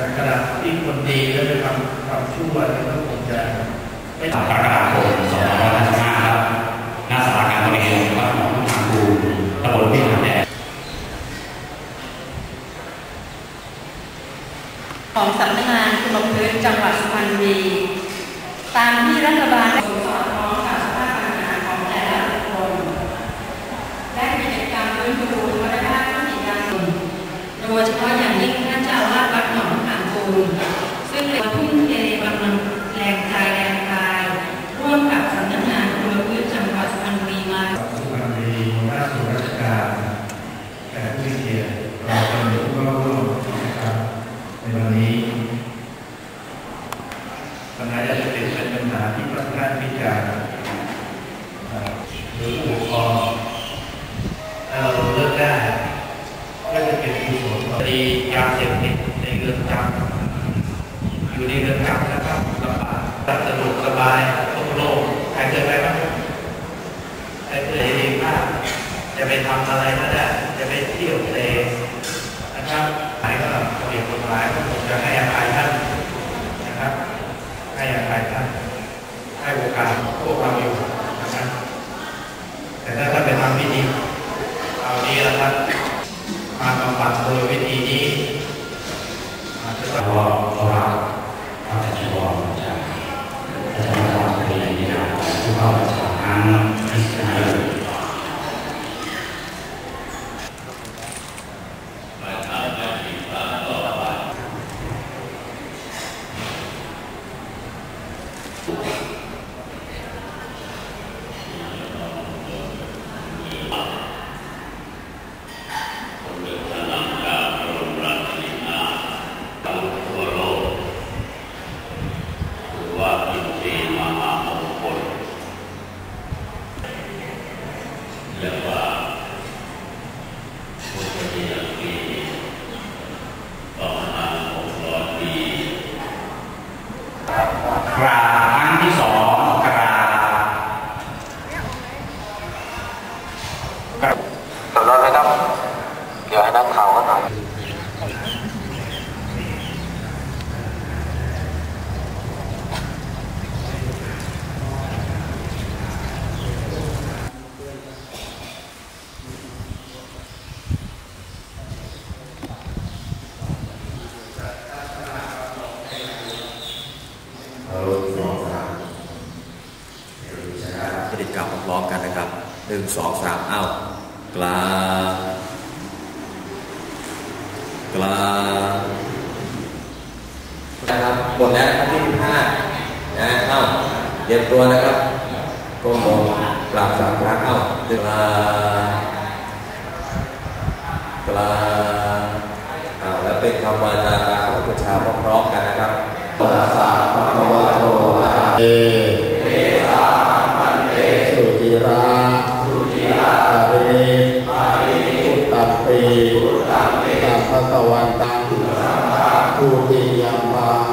แต่ขณะที่คนดีแล้วไปทำความชั่วเนี่ยก็คงจะไม่กรกฎาคม2555ครับหน้าสาราการประเรียนวัดหนองทางคูตำบลพิมานแดดของสำนักงานคุณพื้นจังหวัดสุพรรณบุรีตามที่รัฐบาลได้สอดคล้องกับสภาพปัญหาของแต่ละบุคคลได้มีกิจกรรมฟื้นฟูวัฒนธรรมท้องถิ่นยาสูบโดยเฉพาะอย่างยิ่ง องขามคูนซึ่งเป็นทุ่มเทกำลังแรงใจแรงกายร่วมกับสำนักงานคุณพื้นจังหวัดสุพรรณบุรีมาสุพรรณบุรีหัวหน้าส่ราชการแขกผู้เกียรติเราเป็นผู้เข้าร่วมนะครับในวันนี้ปัญหายาเสพติดเป็นปัญหาที่ค่อนข้างที่จะเอ่อหรือผู้ปกครองเราเลิกได้ก็จะเป็นกุศลคดียาเสพติดในเรือนจำ อยู่ในเรือนจำนะครับลำบากสะดวกสบายโล่งๆใครเคยไปบ้างใครเพื่อเองบ้าจะไปทำอะไรก็ได้ จะไปเที่ยวทะเลนะครับหายก็เปลี่ยนกฎหมายก็คงจะให้อภัยท่านนะครับ ให้อภัยท่าน ให้โอกาสพวกเราอยู่นะครับ แต่ถ้าท่านไปทำพิธีเอาดีแล้วครับ มาบำบัดโดยวิธีนี้อาจจะต้อง ก็ขอรับพระราชวงศ์จากรัฐบาลในนิยามของผู้เข้าประชาทั้ง25เลย ว่าอินทรีย์มหามงคลเรียกว่าพุทธเดียปีสองพันหกร้อยปี กราบครั้งที่สองกราบกราบ เดี๋ยวรอเลยครับ เดี๋ยวให้นักข่าวเขาถ่าย จะได้กลับ พร้อมกันนะครับหนึ่งสองสามเอ้ากลากลานะครับหมดแล้วครับที่ห้านะเอ้าเตรียมตัวนะครับก้มลงกราบสามครั้งเอ้ากลากลางอ้าแล้วเป็นคำวาจาตามพระพุทธเจ้าพร้อมกันนะครับภาษาพระวะโตอะรเอ ตตัมปีพุตตัมปีสัมภะวันตังสัมภะทุติยัมา